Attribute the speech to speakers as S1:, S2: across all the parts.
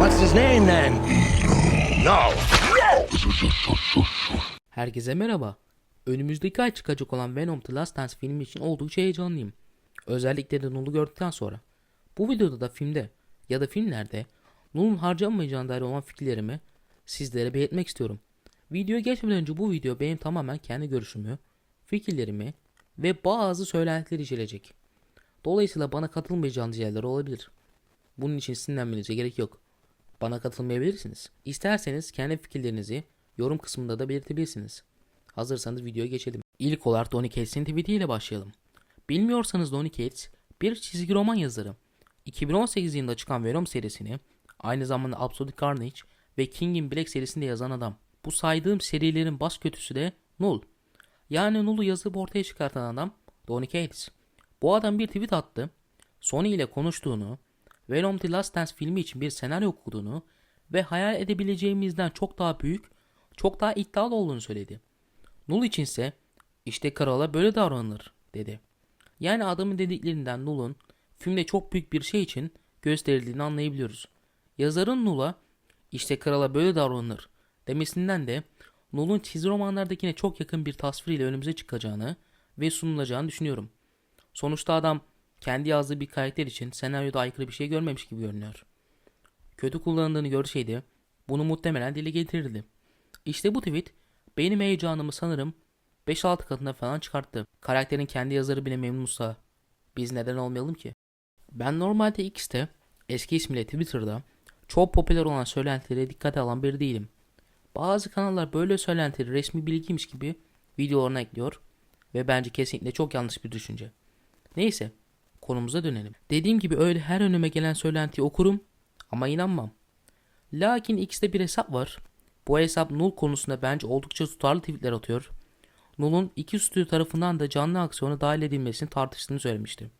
S1: What's his name then? No.
S2: Herkese merhaba. Önümüzdeki ay çıkacak olan Venom The Last Dance filmi için oldukça heyecanlıyım. Özellikle de Null'u gördükten sonra. Bu videoda da filmde ya da filmlerde Null'un harcanmayacağına dair olan fikirlerimi sizlere belirtmek istiyorum. Videoya geçmeden önce bu video benim tamamen kendi görüşümü, fikirlerimi ve bazı söylentileri içerecek. Dolayısıyla bana katılmayacağınız yerler olabilir. Bunun için sinirlenmenize gerek yok. Bana katılmayabilirsiniz. İsterseniz kendi fikirlerinizi yorum kısmında da belirtebilirsiniz. Hazırsanız videoya geçelim. İlk olarak Donny Cates'in tweetiyle başlayalım. Bilmiyorsanız Donny Cates bir çizgi roman yazarı. 2018 yılında çıkan Venom serisini aynı zamanda Absolute Carnage ve King in Black serisinde yazan adam. Bu saydığım serilerin baş kötüsü de Null. Yani Null'u yazıp ortaya çıkartan adam Donny Cates. Bu adam bir tweet attı. Sony ile konuştuğunu, Venom The Last Dance filmi için bir senaryo okuduğunu ve hayal edebileceğimizden çok daha büyük, çok daha iddialı olduğunu söyledi. Null içinse işte krala böyle davranılır dedi. Yani adamın dediklerinden Null'un filmde çok büyük bir şey için gösterildiğini anlayabiliyoruz. Yazarın Null'a işte krala böyle davranılır demesinden de Null'un çizgi romanlardakine çok yakın bir tasviriyle önümüze çıkacağını ve sunulacağını düşünüyorum. Sonuçta adam kendi yazdığı bir karakter için senaryoda aykırı bir şey görmemiş gibi görünüyor. Kötü kullanıldığını görseydi bunu muhtemelen dile getirirdi. İşte bu tweet benim heyecanımı sanırım 5-6 katına falan çıkarttı. Karakterin kendi yazarı bile memnunsa biz neden olmayalım ki? Ben normalde X'te eski ismiyle Twitter'da çok popüler olan söylentilere dikkate alan biri değilim. Bazı kanallar böyle söylentileri resmi bilgiymiş gibi videolarına ekliyor ve bence kesinlikle çok yanlış bir düşünce. Neyse konumuza dönelim. Dediğim gibi öyle her önüme gelen söylentiyi okurum ama inanmam. Lakin X'te bir hesap var. Bu hesap Null konusunda bence oldukça tutarlı tweetler atıyor. Null'un iki stüdyo tarafından da canlı aksiyona dahil edilmesini tartıştığını söylemişti.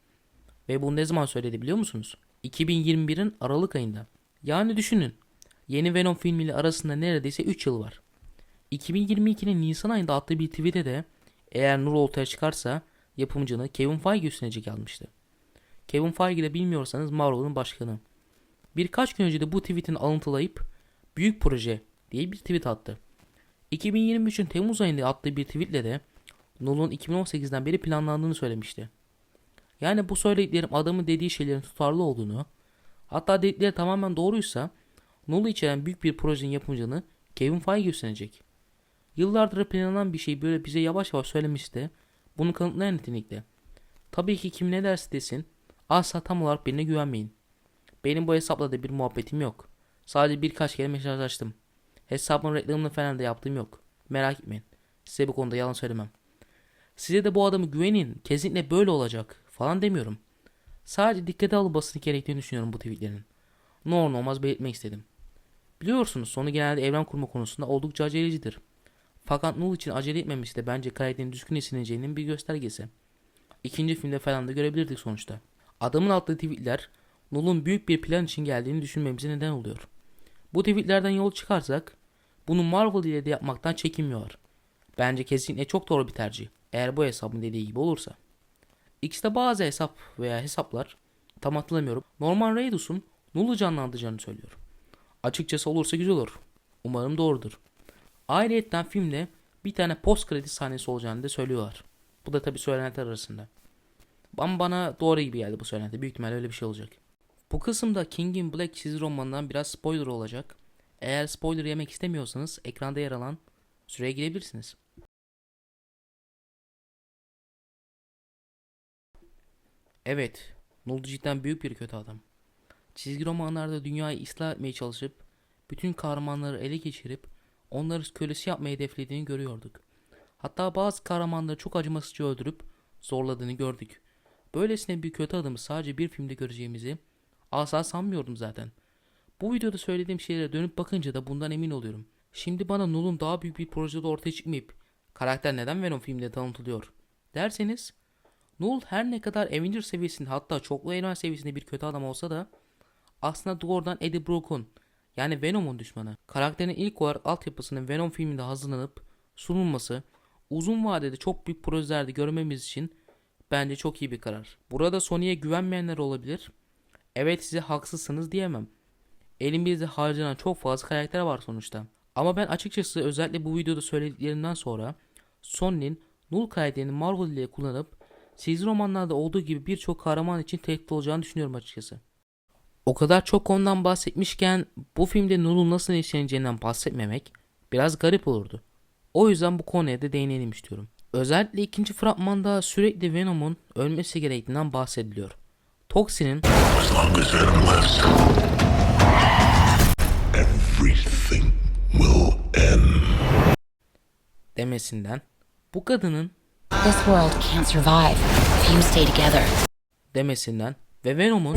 S2: Ve bunu ne zaman söyledi biliyor musunuz? 2021'in Aralık ayında. Yani düşünün. Yeni Venom filmiyle arasında neredeyse 3 yıl var. 2022'nin Nisan ayında attığı bir tweet'e de eğer Nur ortaya çıkarsa yapımcını Kevin Feige üstlenecek almıştı. Kevin Feige de bilmiyorsanız Marvel'ın başkanı. Birkaç gün önce de bu tweetini alıntılayıp büyük proje diye bir tweet attı. 2023'ün Temmuz ayında attığı bir tweetle de Null'un 2018'den beri planlandığını söylemişti. Yani bu söylediklerim adamın dediği şeylerin tutarlı olduğunu, hatta dedikleri tamamen doğruysa Null'u içeren büyük bir projenin yapımcını Kevin Feige üstlenecek. Yıllardır planlanan bir şey böyle bize yavaş yavaş söylemişti bunu kanıtlayan nitelikte. Tabii ki kim ne derse desin asla tam olarak birine güvenmeyin. Benim bu hesapla da bir muhabbetim yok. Sadece birkaç kere mesajlaştım. Hesabın reklamını falan da yaptığım yok. Merak etmeyin. Size bu konuda yalan söylemem. Size de bu adamı güvenin. Kesinlikle böyle olacak falan demiyorum. Sadece dikkate alınması gerektiğini düşünüyorum bu tweetlerin. Ne olur ne olmaz belirtmek istedim. Biliyorsunuz sonu genelde evren kurma konusunda oldukça acelecidir. Fakat Null için acele etmemesi de bence karakterin düşkün esinleneceğinin bir göstergesi. İkinci filmde falan da görebilirdik sonuçta. Adamın attığı tweetler Null'un büyük bir plan için geldiğini düşünmemize neden oluyor. Bu tweetlerden yol çıkarsak bunu Marvel ile de yapmaktan çekinmiyor. Bence kesinlikle çok doğru bir tercih. Eğer bu hesabın dediği gibi olursa. X'te bazı hesap veya hesaplar tam hatırlamıyorum. Norman Reedus'un Null'u canlandıracağını söylüyor. Açıkçası olursa güzel olur. Umarım doğrudur. Ayrıyeten filmde bir tane post kredi sahnesi olacağını da söylüyorlar. Bu da tabi söylentiler arasında. Ama bana doğru gibi geldi bu söylenti. Büyük ihtimalle öyle bir şey olacak. Bu kısımda King in Black çizgi romanından biraz spoiler olacak. Eğer spoiler yemek istemiyorsanız ekranda yer alan süreye girebilirsiniz. Evet, Null cidden büyük bir kötü adam. Çizgi romanlarda dünyayı ıslah etmeye çalışıp bütün kahramanları ele geçirip onları kölesi yapmayı hedeflediğini görüyorduk. Hatta bazı kahramanları çok acımasızca öldürüp zorladığını gördük. Böylesine bir kötü adamı sadece bir filmde göreceğimizi asla sanmıyordum zaten. Bu videoda söylediğim şeylere dönüp bakınca da bundan emin oluyorum. Şimdi bana Null'un daha büyük bir projede ortaya çıkmayıp karakter neden Venom filmde tanıtılıyor derseniz Null her ne kadar Avenger seviyesinde hatta çoklu evren seviyesinde bir kötü adam olsa da aslında doğrudan Eddie Brock'un yani Venom'un düşmanı. Karakterin ilk olarak altyapısının Venom filminde hazırlanıp sunulması uzun vadede çok büyük projelerde görmemiz için bence çok iyi bir karar. Burada Sony'ye güvenmeyenler olabilir. Evet size haksızsınız diyemem. Elimizde harcanan çok fazla karakter var sonuçta. Ama ben açıkçası özellikle bu videoda söylediklerimden sonra Sony'nin Null karakterini Marvel ile kullanıp çizgi romanlarda olduğu gibi birçok kahraman için tehdit olacağını düşünüyorum açıkçası. O kadar çok konudan bahsetmişken bu filmde Null'un nasıl işleneceğinden bahsetmemek biraz garip olurdu. O yüzden bu konuya da değinelim istiyorum. Özellikle ikinci fragmanda sürekli Venom'un ölmesi gerektiğinden bahsediliyor. Toxin'in demesinden, bu kadının
S3: This world can't survive if you stay together.
S2: demesinden ve Venom'un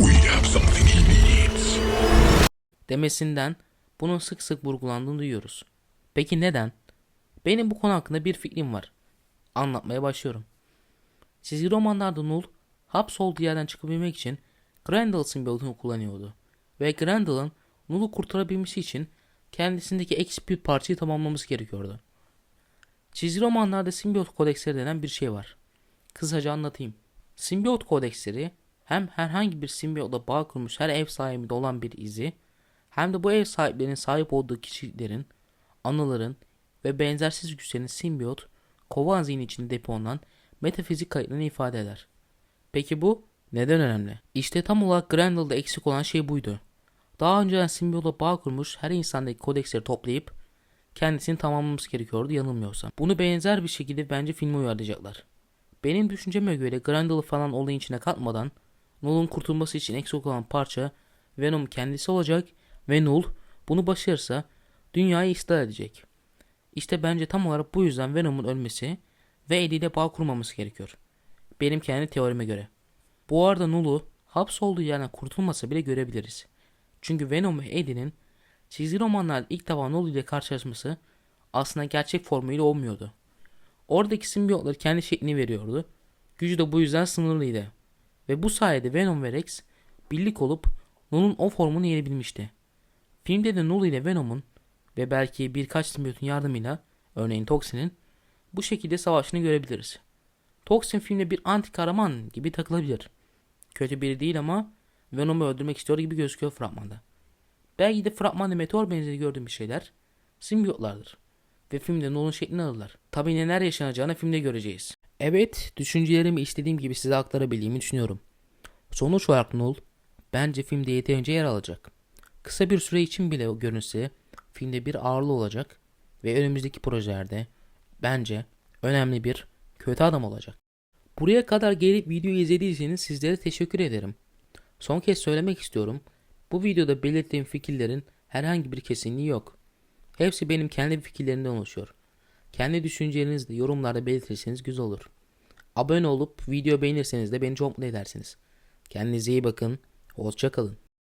S2: demesinden bunun sık sık vurgulandığını duyuyoruz. Peki neden? Benim bu konu hakkında bir fikrim var. Anlatmaya başlıyorum. Çizgi romanlarda Null hapsolduğu yerden çıkabilmek için Grendel simbiyotunu kullanıyordu. Ve Grendel'ın Null'u kurtarabilmesi için kendisindeki eksik bir parçayı tamamlaması gerekiyordu. Çizgi romanlarda simbiyot kodeksleri denen bir şey var. Kısaca anlatayım. Simbiyot kodeksleri hem herhangi bir simbiyotla bağ kurmuş her ev sahibinde olan bir izi hem de bu ev sahiplerinin sahip olduğu kişiliklerin, anıların ve benzersiz güçlerin simbiyot, kovan zihni içinde depolanan metafizik kayıtlarını ifade eder. Peki bu neden önemli? İşte tam olarak Grendel'da eksik olan şey buydu. Daha önceden simbiyotla bağ kurmuş her insandaki kodeksleri toplayıp kendisini tamamlaması gerekiyordu yanılmıyorsam. Bunu benzer bir şekilde bence filme uyarlayacaklar. Benim düşünceme göre Grendel'ı falan olayın içine katmadan Null'un kurtulması için eksik olan parça Venom kendisi olacak ve Null bunu başarırsa dünyayı ıslah edecek. İşte bence tam olarak bu yüzden Venom'un ölmesi ve Eddie ile bağ kurmaması gerekiyor. Benim kendi teorime göre. Bu arada Null'u hapsolduğu yerden kurtulmasa bile görebiliriz. Çünkü Venom ve Eddie'nin çizgi romanlarda ilk defa Null ile karşılaşması aslında gerçek formuyla olmuyordu. Oradaki simbiyotlar kendi şeklini veriyordu. Gücü de bu yüzden sınırlıydı. Ve bu sayede Venom ve Rex birlik olup Null'un o formunu yenebilmişti. Filmde de Null ile Venom'un ve belki birkaç simbiyotun yardımıyla örneğin Toxin'in bu şekilde savaşını görebiliriz. Toxin filmde bir anti kahraman gibi takılabilir. Kötü biri değil ama Venom'u öldürmek istiyor gibi gözüküyor fragmanda. Belki de fragmanda meteor benzeri gördüğüm bir şeyler simbiyotlardır. Ve filmde Null'un şeklini alırlar. Tabi neler yaşanacağını filmde göreceğiz. Evet, düşüncelerimi istediğim gibi size aktarabildiğimi düşünüyorum. Sonuç olarak Null, bence filmde yeterince yer alacak. Kısa bir süre için bile görünse, filmde bir ağırlığı olacak ve önümüzdeki projelerde bence önemli bir kötü adam olacak. Buraya kadar gelip videoyu izlediyseniz sizlere teşekkür ederim. Son kez söylemek istiyorum. Bu videoda belirttiğim fikirlerin herhangi bir kesinliği yok. Hepsi benim kendi fikirlerimden oluşuyor. Kendi düşüncelerinizi de yorumlarda belirtirseniz güzel olur. Abone olup video beğenirseniz de beni çok mutlu edersiniz. Kendinize iyi bakın. Hoşçakalın.